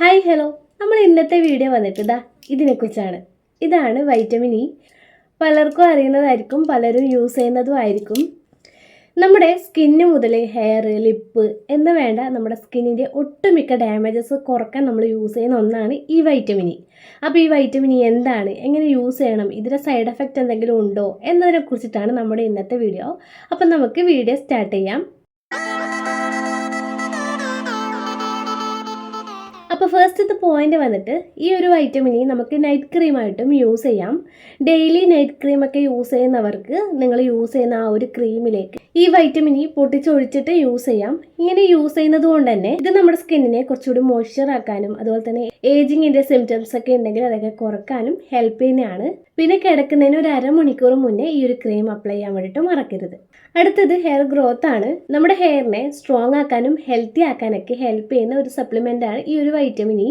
Hi hello. നമ്മൾ ഇന്നത്തെ video വന്നിട്ട് ഇതാ ഇതിനെക്കുറിച്ചാണ്. ഇതാണ് വൈറ്റമിൻ ഇ. പലർക്കും അറിയുന്നതായിരിക്കും പലരും യൂസ് ചെയ്യുന്നതും ആയിരിക്കും. നമ്മുടെ സ്കിന്ന് മുതൽ ഹെയർ ലിപ്പ് എന്ന് വേണ്ട നമ്മുടെ സ്കിന്നിന്റെ ഒട്ടുമിക്ക ഡാമേജസ് കുറയ്ക്കാൻ നമ്മൾ യൂസ് ചെയ്യുന്ന ഒന്നാണ് ഈ വൈറ്റമിൻ ഇ. അപ്പോൾ ഈ വൈറ്റമിൻ ഇ എന്താണ്? എങ്ങനെ യൂസ് ചെയ്യണം? ഇതിന്റെ സൈഡ് എഫക്റ്റ് എന്തെങ്കിലും ഉണ്ടോ? എന്നതിനെ കുറിച്ചിട്ടാണ് നമ്മുടെ ഇന്നത്തെ വീഡിയോ. അപ്പം നമുക്ക് വീഡിയോ സ്റ്റാർട്ട് ചെയ്യാം. അപ്പോൾ ഫസ്റ്റത്തെ പോയിന്റ് വന്നിട്ട് ഈ ഒരു വൈറ്റമിനി നമുക്ക് നൈറ്റ് ക്രീമായിട്ടും യൂസ് ചെയ്യാം. ഡെയിലി നൈറ്റ് ക്രീമൊക്കെ യൂസ് ചെയ്യുന്നവർക്ക് നിങ്ങൾ യൂസ് ചെയ്യുന്ന ആ ഒരു ക്രീമിലേക്ക് ഈ വൈറ്റമിനി പൊട്ടിച്ചൊഴിച്ചിട്ട് യൂസ് ചെയ്യാം. ഇങ്ങനെ യൂസ് ചെയ്യുന്നത് കൊണ്ട് തന്നെ ഇത് നമ്മുടെ സ്കിന്നിനെ കുറച്ചുകൂടി മോയ്സ്ചർ ആക്കാനും അതുപോലെ തന്നെ ഏജിങ്ങിന്റെ സിംറ്റംസ് ഒക്കെ ഉണ്ടെങ്കിൽ അതൊക്കെ കുറക്കാനും ഹെൽപ്പ് ചെയ്യുന്നതാണ്. പിന്നെ കിടക്കുന്നതിന് ഒരു അരമണിക്കൂർ മുന്നേ ഈ ഒരു ക്രീം അപ്ലൈ ചെയ്യാൻ വേണ്ടിയിട്ട് മറക്കരുത്. അടുത്തത് ഹെയർ ഗ്രോത്ത് ആണ്. നമ്മുടെ ഹെയറിനെ സ്ട്രോങ് ആക്കാനും ഹെൽത്തി ആക്കാനൊക്കെ ഹെൽപ്പ് ചെയ്യുന്ന ഒരു സപ്ലിമെന്റ് ആണ് ഈ ഒരു ഇ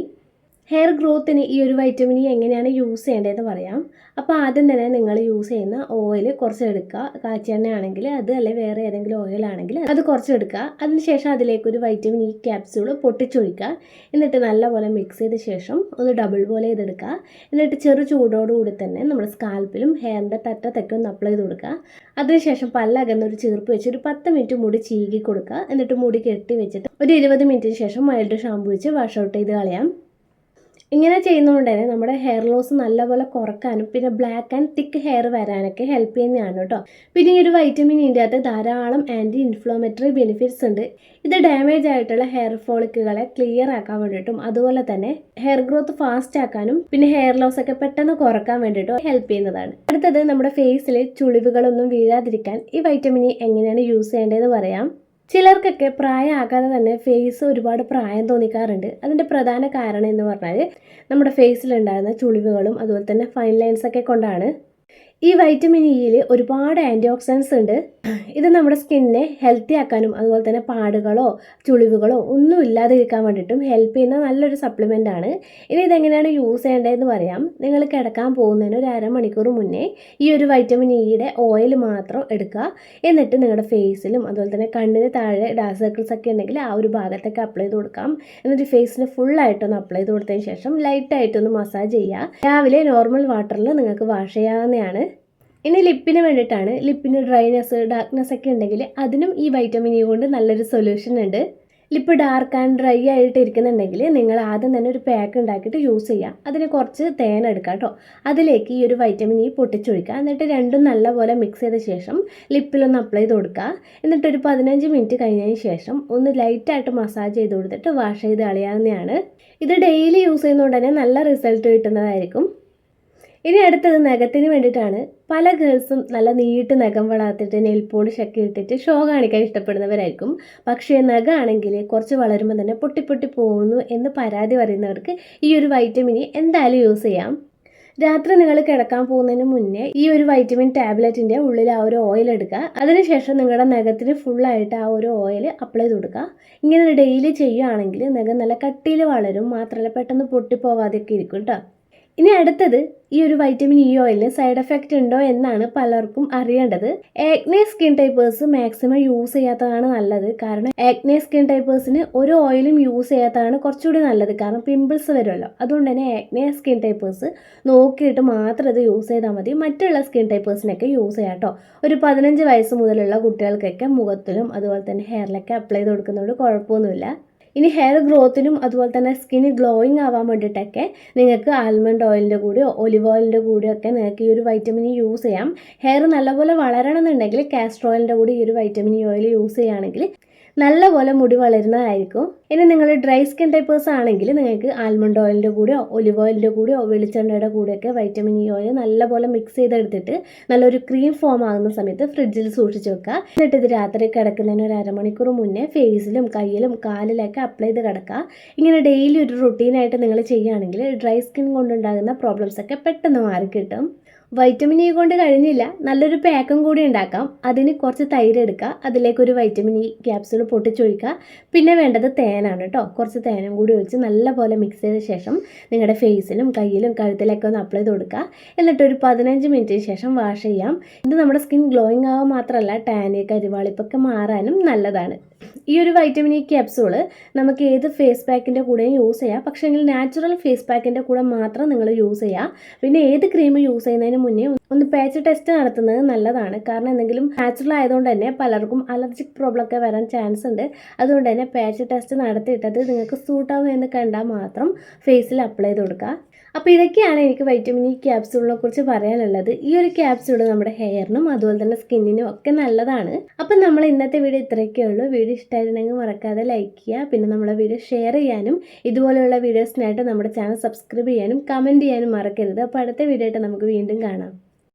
ഹെയർ ഗ്രോത്തിന് ഈ ഒരു വൈറ്റമിൻ ഇ എങ്ങനെയാണ് യൂസ് ചെയ്യേണ്ടതെന്ന് പറയാം. അപ്പോൾ ആദ്യം തന്നെ നിങ്ങൾ യൂസ് ചെയ്യുന്ന ഓയിൽ കുറച്ച് എടുക്കുക. കാച്ചെണ്ണ ആണെങ്കിൽ അത് അല്ലെങ്കിൽ വേറെ ഏതെങ്കിലും ഓയിൽ ആണെങ്കിൽ അത് കുറച്ച് എടുക്കുക. അതിനുശേഷം അതിലേക്ക് ഒരു വൈറ്റമിൻ ഇ ക്യാപ്സ്യൂൾ പൊട്ടിച്ചൊഴിക്കുക. എന്നിട്ട് നല്ലപോലെ മിക്സ് ചെയ്ത ശേഷം ഒന്ന് ഡബിൾ പോലെ ചെയ്തെടുക്കുക. എന്നിട്ട് ചെറു ചൂടോടുകൂടി തന്നെ നമ്മുടെ സ്കാൽപ്പിലും ഹെയറിന്റെ തറ്റത്തൊക്കെ ഒന്ന് അപ്ലൈ ചെയ്ത് കൊടുക്കുക. അതിനുശേഷം പല്ലകന്ന് ഒരു ചീർപ്പ് വെച്ച് ഒരു പത്ത് മിനിറ്റ് മുടി ചീകി കൊടുക്കുക. എന്നിട്ട് മുടി കെട്ടി വെച്ചിട്ട് ഒരു ഇരുപത് മിനിറ്റിന് ശേഷം മൈൽഡ് ഷാമ്പു വെച്ച് വാഷ് ഔട്ട് ചെയ്ത് കളയാം. ഇങ്ങനെ ചെയ്യുന്നതുകൊണ്ട് തന്നെ നമ്മുടെ ഹെയർ ലോസ് നല്ലപോലെ കുറക്കാനും പിന്നെ ബ്ലാക്ക് ആൻഡ് തിക്ക് ഹെയർ വരാനൊക്കെ ഹെൽപ്പ് ചെയ്യുന്നതാണ് കേട്ടോ. പിന്നെ ഈ ഒരു വൈറ്റമിൻ ഇന്റെ അകത്ത് ധാരാളം ആന്റി ഇൻഫ്ലോമേറ്ററി ബെനിഫിറ്റ്സ് ഉണ്ട്. ഇത് ഡാമേജ് ആയിട്ടുള്ള ഹെയർ ഫോളിക്കുകളെ ക്ലിയർ ആക്കാൻ വേണ്ടിയിട്ടും അതുപോലെ തന്നെ ഹെയർ ഗ്രോത്ത് ഫാസ്റ്റ് ആക്കാനും പിന്നെ ഹെയർ ലോസ് ഒക്കെ പെട്ടെന്ന് കുറയ്ക്കാൻ വേണ്ടിയിട്ടും ഹെൽപ്പ് ചെയ്യുന്നതാണ്. അടുത്തത് നമ്മുടെ ഫേസിൽ ചുളിവുകളൊന്നും വീഴാതിരിക്കാൻ ഈ വൈറ്റമിൻ ഇ എങ്ങനെയാണ് യൂസ് ചെയ്യേണ്ടതെന്ന് പറയാം. ചിലർക്കൊക്കെ പ്രായമാകാതെ തന്നെ ഫേസ് ഒരുപാട് പ്രായം തോന്നിക്കാറുണ്ട്. അതിന്റെ പ്രധാന കാരണം എന്ന് പറഞ്ഞാൽ നമ്മുടെ ഫേസിലുണ്ടാകുന്ന ചുളിവുകളും അതുപോലെ തന്നെ ഫൈൻ ലൈൻസൊക്കെ കൊണ്ടാണ് ഈ വൈറ്റമിൻ ഇയിൽ ഒരുപാട് ആന്റി ഓക്സിഡൻസ് ഉണ്ട്. ഇത് നമ്മുടെ സ്കിന്നിനെ ഹെൽത്തി ആക്കാനും അതുപോലെ തന്നെ പാടുകളോ ചുളിവുകളോ ഒന്നും ഇല്ലാതെ ഇല്ലാതിരിക്കാൻ വേണ്ടിയിട്ടും ഹെൽപ്പ് ചെയ്യുന്ന നല്ലൊരു സപ്ലിമെന്റ് ആണ്. ഇനി ഇതെങ്ങനെയാണ് യൂസ് ചെയ്യേണ്ടതെന്ന് പറയാം. നിങ്ങൾ കിടക്കാൻ പോകുന്നതിന് ഒരു അരമണിക്കൂർ മുന്നേ ഈ ഒരു വൈറ്റമിൻ ഇയുടെ ഓയിൽ മാത്രം എടുക്കുക. എന്നിട്ട് നിങ്ങളുടെ ഫേസിലും അതുപോലെ തന്നെ കണ്ണിന് താഴെ ഡാർക്ക് സർക്കിൾസ് ഒക്കെ ഉണ്ടെങ്കിൽ ആ ഒരു ഭാഗത്തൊക്കെ അപ്ലൈ ചെയ്ത് കൊടുക്കാം. എന്നിട്ട് ഫേസിന് ഫുള്ളായിട്ടൊന്ന് അപ്ലൈ ചെയ്ത് കൊടുത്തതിന് ശേഷം ലൈറ്റായിട്ടൊന്ന് മസാജ് ചെയ്യുക. രാവിലെ നോർമൽ വാട്ടറിൽ നിങ്ങൾക്ക് വാഷ് ചെയ്യാവുന്നതാണ്. ഇനി ലിപ്പിന് വേണ്ടിയിട്ടാണ് ലിപ്പിന് ഡ്രൈനെസ് ഡാർക്ക്നെസ് ഒക്കെ ഉണ്ടെങ്കിൽ അതിനും ഈ വൈറ്റമിൻ ഇ കൊണ്ട് നല്ലൊരു സൊല്യൂഷൻ ഉണ്ട്. ലിപ്പ് ഡാർക്ക് ആൻഡ് ഡ്രൈ ആയിട്ട് ഇരിക്കുന്നുണ്ടെങ്കിൽ നിങ്ങൾ ആദ്യം തന്നെ ഒരു പാക്ക് ഉണ്ടാക്കിയിട്ട് യൂസ് ചെയ്യുക. അതിന് കുറച്ച് തേൻ എടുക്കുക കേട്ടോ അതിലേക്ക് ഈ ഒരു വൈറ്റമിൻ ഇ പൊട്ടിച്ചൊഴിക്കുക. എന്നിട്ട് രണ്ടും നല്ലപോലെ മിക്സ് ചെയ്ത ശേഷം ലിപ്പിലൊന്ന് അപ്ലൈ ചെയ്ത് കൊടുക്കുക. എന്നിട്ട് ഒരു പതിനഞ്ച് മിനിറ്റ് കഴിഞ്ഞതിന് ശേഷം ഒന്ന് ലൈറ്റായിട്ട് മസാജ് ചെയ്ത് കൊടുത്തിട്ട് വാഷ് ചെയ്ത് കളയാവുന്നതാണ്. ഇത് ഡെയിലി യൂസ് ചെയ്യുന്നതുകൊണ്ട് തന്നെ നല്ല റിസൾട്ട് കിട്ടുന്നതായിരിക്കും. ഇനി അടുത്തത് നഖത്തിന് വേണ്ടിയിട്ടാണ് പല ഗേൾസും നല്ല നീട്ട് നഖം വളർത്തിട്ട് നെയിൽ പോളിഷ് ഒക്കെ ഇട്ടിട്ട് ഷോ കാണിക്കാൻ ഇഷ്ടപ്പെടുന്നവരായിരിക്കും. പക്ഷേ നഖമാണെങ്കിൽ കുറച്ച് വളരുമ്പോൾ തന്നെ പൊട്ടി പൊട്ടി പോകുന്നു എന്ന് പരാതി പറയുന്നവർക്ക് ഈ ഒരു വൈറ്റമിനി എന്തായാലും യൂസ് ചെയ്യാം. രാത്രി നിങ്ങൾ കിടക്കാൻ പോകുന്നതിന് മുന്നേ ഈ ഒരു വൈറ്റമിൻ ടാബ്ലറ്റിന്റെ ഉള്ളിൽ ആ ഒരു ഓയിൽ എടുക്കുക അതിനുശേഷം നിങ്ങളുടെ നഖത്തിന് ഫുള്ളായിട്ട് ആ ഒരു ഓയിൽ അപ്ലൈ ചെയ്ത് കൊടുക്കുക. ഇങ്ങനെ ഡെയിലി ചെയ്യുകയാണെങ്കിൽ നഖം നല്ല കട്ടിയിൽ വളരും മാത്രമല്ല പെട്ടെന്ന് പൊട്ടിപ്പോവാതെയൊക്കെ ഇരിക്കും കേട്ടോ ഇനി അടുത്തത് ഈ ഒരു വൈറ്റമിൻ ഇ ഓയിലിന് സൈഡ് എഫക്റ്റ് ഉണ്ടോ എന്നാണ് പലർക്കും അറിയേണ്ടത്. ആക്നെ സ്കിൻ ടൈപ്പേഴ്സ് മാക്സിമം യൂസ് ചെയ്യാത്തതാണ് നല്ലത്. കാരണം ആക്നെ സ്കിൻ ടൈപ്പേഴ്സിന് ഒരു ഓയിലും യൂസ് ചെയ്യാത്തതാണ് കുറച്ചുകൂടി നല്ലത്. കാരണം പിമ്പിൾസ് വരുമല്ലോ. അതുകൊണ്ട് തന്നെ ആക്നെ സ്കിൻ ടൈപ്പേഴ്സ് നോക്കിയിട്ട് മാത്രം ഇത് യൂസ് ചെയ്താൽ മതി. മറ്റുള്ള സ്കിൻ ടൈപ്പേഴ്സിനൊക്കെ യൂസ് ചെയ്യാം കേട്ടോ. ഒരു പതിനഞ്ച് വയസ്സ് മുതലുള്ള കുട്ടികൾക്കൊക്കെ മുഖത്തിലും അതുപോലെ തന്നെ ഹെയറിലൊക്കെ അപ്ലൈ ചെയ്ത് കൊടുക്കുന്നതുകൊണ്ട് കുഴപ്പമൊന്നുമില്ല. ഇനി ഹെയർ ഗ്രോത്തിനും അതുപോലെ തന്നെ സ്കിന്ന് ഗ്ലോയിങ് ആവാൻ വേണ്ടിയിട്ടൊക്കെ നിങ്ങൾക്ക് ആൽമണ്ട് ഓയിലിന്റെ കൂടെയോ ഒലിവ് ഓയിലിന്റെ കൂടെയോ ഒക്കെ നിങ്ങൾക്ക് ഈ ഒരു വൈറ്റമിൻ യൂസ് ചെയ്യാം. ഹെയർ നല്ലപോലെ വളരണമെന്നുണ്ടെങ്കിൽ കാസ്ട്രോയിലിന്റെ കൂടെ ഈ ഒരു വൈറ്റമിൻ ഓയിൽ യൂസ് ചെയ്യുകയാണെങ്കിൽ നല്ലപോലെ മുടി വളരുന്നതായിരിക്കും. ഇനി നിങ്ങൾ ഡ്രൈ സ്കിൻ ടൈപ്പേഴ്സ് ആണെങ്കിൽ നിങ്ങൾക്ക് ആൽമണ്ട് ഓയിലിന്റെ കൂടെയോ ഒലിവ് ഓയിലിന്റെ കൂടെയോ വെളിച്ചെണ്ണയുടെ കൂടെയൊക്കെ വൈറ്റമിൻ ഇ ഓയിൽ നല്ലപോലെ മിക്സ് ചെയ്തെടുത്തിട്ട് നല്ലൊരു ക്രീം ഫോം ആകുന്ന സമയത്ത് ഫ്രിഡ്ജിൽ സൂക്ഷിച്ച് വെക്കുക. എന്നിട്ട് ഇത് രാത്രി കിടക്കുന്നതിന് ഒരു അരമണിക്കൂർ മുന്നേ ഫേസിലും കയ്യിലും കാലിലൊക്കെ അപ്ലൈ ചെയ്ത് കിടക്കുക. ഇങ്ങനെ ഡെയിലി ഒരു റുട്ടീനായിട്ട് നിങ്ങൾ ചെയ്യുകയാണെങ്കിൽ ഡ്രൈ സ്കിൻ കൊണ്ടുണ്ടാകുന്ന പ്രോബ്ലംസ് ഒക്കെ പെട്ടെന്ന് മാറിക്കിട്ടും വൈറ്റമിൻ ഇ കൊണ്ട് കഴിഞ്ഞില്ല നല്ലൊരു പാക്കും കൂടി ഉണ്ടാക്കാം. അതിന് കുറച്ച് തൈര് എടുക്കുക. അതിലേക്ക് ഒരു വൈറ്റമിൻ ഇ ക്യാപ്സൂൾ പൊട്ടിച്ചൊഴിക്കുക. പിന്നെ വേണ്ടത് തേനാണ് കേട്ടോ. കുറച്ച് തേനും കൂടി ഒഴിച്ച് നല്ലപോലെ മിക്സ് ചെയ്ത ശേഷം നിങ്ങളുടെ ഫേസിലും കയ്യിലും കഴുത്തിലൊക്കെ ഒന്ന് അപ്ലൈ ചെയ്ത് കൊടുക്കുക. എന്നിട്ട് ഒരു പതിനഞ്ച് മിനിറ്റിന് ശേഷം വാഷ് ചെയ്യാം. ഇത് നമ്മുടെ സ്കിൻ ഗ്ലോയിങ് ആവാൻ മാത്രമല്ല ടാന് കരിവാളിപ്പൊക്കെ മാറാനും നല്ലതാണ്. ഈ ഒരു വൈറ്റമിൻ ഇ ക്യാപ്സൂൾ നമുക്ക് ഏത് ഫേസ് പാക്കിന്റെ കൂടെയും യൂസ് ചെയ്യാം. പക്ഷേ നാച്ചുറൽ ഫേസ് പാക്കിന്റെ കൂടെ മാത്രം നിങ്ങൾ യൂസ് ചെയ്യുക. പിന്നെ ഏത് ക്രീം യൂസ് ചെയ്യുന്നതിന് മുന്നേ ഒന്ന് പാച്ച് ടെസ്റ്റ് നടത്തുന്നത് നല്ലതാണ്. കാരണം എന്തെങ്കിലും നാച്ചുറൽ ആയതുകൊണ്ട് തന്നെ പലർക്കും അലർജിക് പ്രോബ്ലം ഒക്കെ വരാൻ ചാൻസ് ഉണ്ട്. അതുകൊണ്ട് തന്നെ പാച്ച് ടെസ്റ്റ് നടത്തിയിട്ടത് നിങ്ങൾക്ക് സൂട്ട് സൂട്ടാവും എന്ന് കണ്ടാൽ മാത്രം ഫേസിൽ അപ്ലൈ ചെയ്ത് കൊടുക്കുക. അപ്പോൾ ഇതൊക്കെയാണ് എനിക്ക് വൈറ്റമിൻ ഇ ക്യാപ്സ്യൂളിനെ കുറിച്ച് പറയാനുള്ളത്. ഈ ഒരു ക്യാപ്സ്യൂൾ നമ്മുടെ ഹെയറിനും അതുപോലെ തന്നെ സ്കിന്നിനും ഒക്കെ നല്ലതാണ്. അപ്പം നമ്മൾ ഇന്നത്തെ വീഡിയോ ഇത്രയൊക്കെ ഉള്ളൂ. വീഡിയോ ഇഷ്ടമായിട്ടുണ്ടെങ്കിൽ മറക്കാതെ ലൈക്ക് ചെയ്യുക. പിന്നെ നമ്മളെ വീഡിയോ ഷെയർ ചെയ്യാനും ഇതുപോലെയുള്ള വീഡിയോസിനായിട്ട് നമ്മുടെ ചാനൽ സബ്സ്ക്രൈബ് ചെയ്യാനും കമന്റ് ചെയ്യാനും മറക്കരുത്. അപ്പോൾ അടുത്ത വീഡിയോ ആയിട്ട് നമുക്ക് വീണ്ടും കാണാം